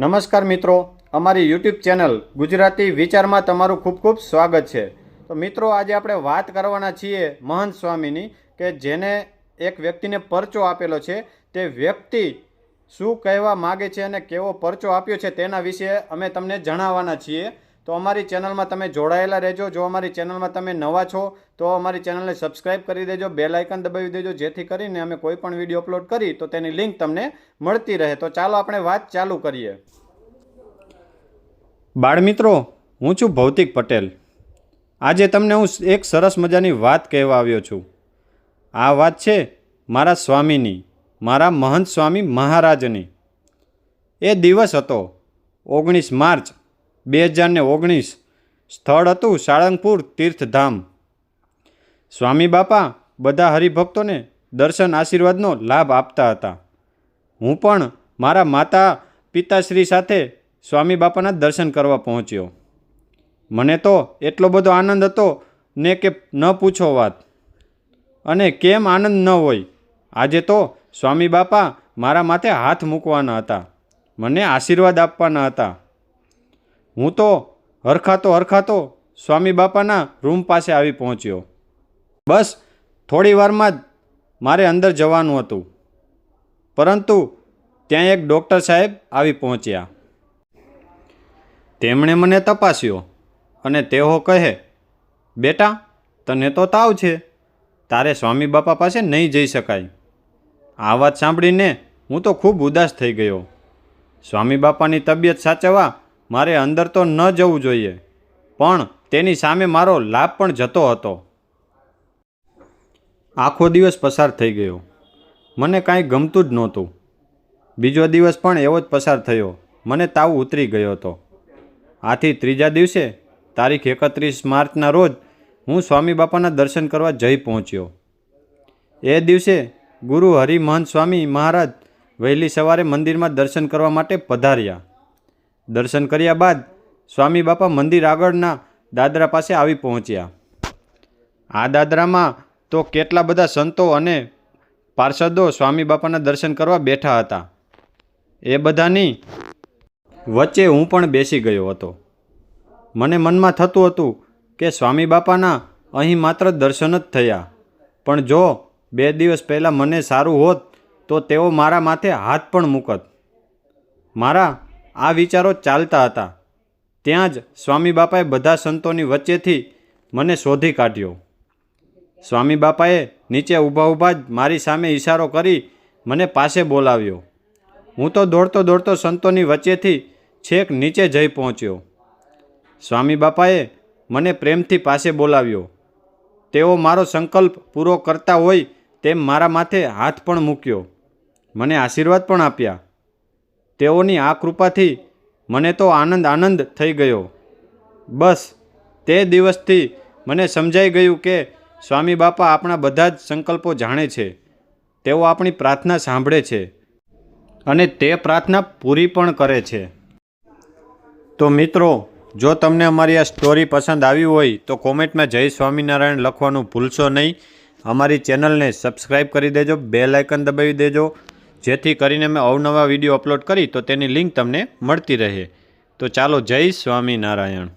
નમસ્કાર મિત્રો, અમારી યુટ્યુબ ચેનલ ગુજરાતી વિચારમાં તમારું ખૂબ ખૂબ સ્વાગત છે. તો મિત્રો, આજે આપણે વાત કરવાના છીએ મહંત સ્વામીની કે જેને એક વ્યક્તિને પરચો આપેલો છે. તે વ્યક્તિ શું કહેવા માગે છે અને કેવો પરચો આપ્યો છે તેના વિશે અમે તમને જણાવવાના છીએ. તો અમારી ચેનલમાં તમે જોડાયેલા રહેજો. જો અમારી ચેનલમાં તમે નવા છો, તો અમારી ચેનલને સબસ્ક્રાઇબ કરી દેજો, બેલ આઇકન દબાવી દેજો, જેથી કરીને અમે કોઈ પણ વીડિયો અપલોડ કરી તો તેની લિંક તમને મળતી રહે. તો ચાલો આપણે વાત ચાલુ કરીએ. બાળમિત્રો, હું છું ભૌતિક પટેલ. આજે તમને હું એક સરસ મજાની વાત કહેવા આવ્યો છું. આ વાત છે મારા સ્વામીની, મારા મહંત સ્વામી મહારાજની. એ દિવસ હતો, ઓગણીસ માર્ચ બે હજારને ઓગણીસ સ્થળ હતું સાળંગપુર તીર્થધામ. સ્વામી બાપા બધા હરિભક્તોને દર્શન આશીર્વાદનો લાભ આપતા હતા. હું પણ મારા માતા પિતાશ્રી સાથે સ્વામી બાપાના દર્શન કરવા પહોંચ્યો. મને તો એટલો બધો આનંદ હતો ને કે ન પૂછો વાત. અને કેમ આનંદ ન હોય? આજે તો સ્વામી બાપા મારા માથે હાથ મૂકવાના હતા. મને આશીર્વાદ આપવાના હતા. હું તો હરખાતો હરખાતો સ્વામી બાપાના રૂમ પાસે આવી પહોંચ્યો. બસ, થોડી વારમાં જ મારે અંદર જવાનું હતું. પરંતુ ત્યાં એક ડૉક્ટર સાહેબ આવી પહોંચ્યા. તેમણે મને તપાસ્યો અને તેઓ કહે, બેટા, તને તો તાવ છે. તારે સ્વામી બાપા પાસે નહીં જઈ શકાય. આ વાત સાંભળીને હું તો ખૂબ ઉદાસ થઈ ગયો. સ્વામી બાપાની તબિયત સાચવવા મારે અંદર તો ન જવું જોઈએ, પણ તેની સામે મારો લાભ પણ જતો હતો. આખો દિવસ પસાર થઈ ગયો. મને કાંઈ ગમતું જ નહોતું. બીજો દિવસ પણ એવો જ પસાર થયો. મને તાવ ઉતરી ગયો હતો. આથી ત્રીજા દિવસે, તારીખ એકત્રીસ માર્ચના રોજ, હું સ્વામી બાપાના દર્શન કરવા જઈ પહોંચ્યો. એ દિવસે ગુરુ હરિમહંત સ્વામી મહારાજ વહેલી સવારે મંદિરમાં દર્શન કરવા માટે પધાર્યા. દર્શન કર્યા બાદ સ્વામી બાપા મંદિર આગળના દાદરા પાસે આવી પહોંચ્યા. આ દાદરામાં તો કેટલા બધા સંતો અને પાર્ષદો સ્વામી બાપાના દર્શન કરવા બેઠા હતા. એ બધાની વચ્ચે હું પણ બેસી ગયો હતો. મને મનમાં થતું હતું કે સ્વામી બાપાના અહીં માત્ર દર્શન જ થયા. પણ જો બે દિવસ પહેલાં મને સારું હોત તો તેઓ મારા માથે હાથ પણ મૂકત. મારા આ વિચારો ચાલતા હતા. ત્યાં જ સ્વામી બાપાએ બધા સંતોની વચ્ચેથી મને શોધી કાઢ્યો. સ્વામી બાપાએ નીચે ઊભા ઊભા જ મારી સામે ઈશારો કરી મને પાસે બોલાવ્યો. હું તો દોડતો દોડતો સંતોની વચ્ચેથી છેક નીચે જઈ પહોંચ્યો. સ્વામી બાપાએ મને પ્રેમથી પાસે બોલાવ્યો. તેઓ મારો સંકલ્પ પૂરો કરતા હોય તેમ મારા માથે હાથ પણ મૂક્યો. મને આશીર્વાદ પણ આપ્યા. તેઓની આ કૃપાથી મને તો આનંદ આનંદ થઈ ગયો. બસ, તે દિવસથી મને સમજાઈ ગયું કે સ્વામી બાપા આપણા બધા જ સંકલ્પો જાણે છે. તેઓ આપણી પ્રાર્થના સાંભળે છે અને તે પ્રાર્થના પૂરી પણ કરે છે. તો મિત્રો, જો તમને અમારી આ સ્ટોરી પસંદ આવી હોય, તો કોમેન્ટમાં જય સ્વામિનારાયણ લખવાનું ભૂલશો નહીં. અમારી ચેનલને સબસ્ક્રાઈબ કરી દેજો બેલ આઇકન દબાવી દેજો જેથી કરીને મેં અવનવા વીડિયો અપલોડ કરી તો તેની લિંક તમને મળતી રહે. તો ચાલો જય સ્વામિનારાયણ.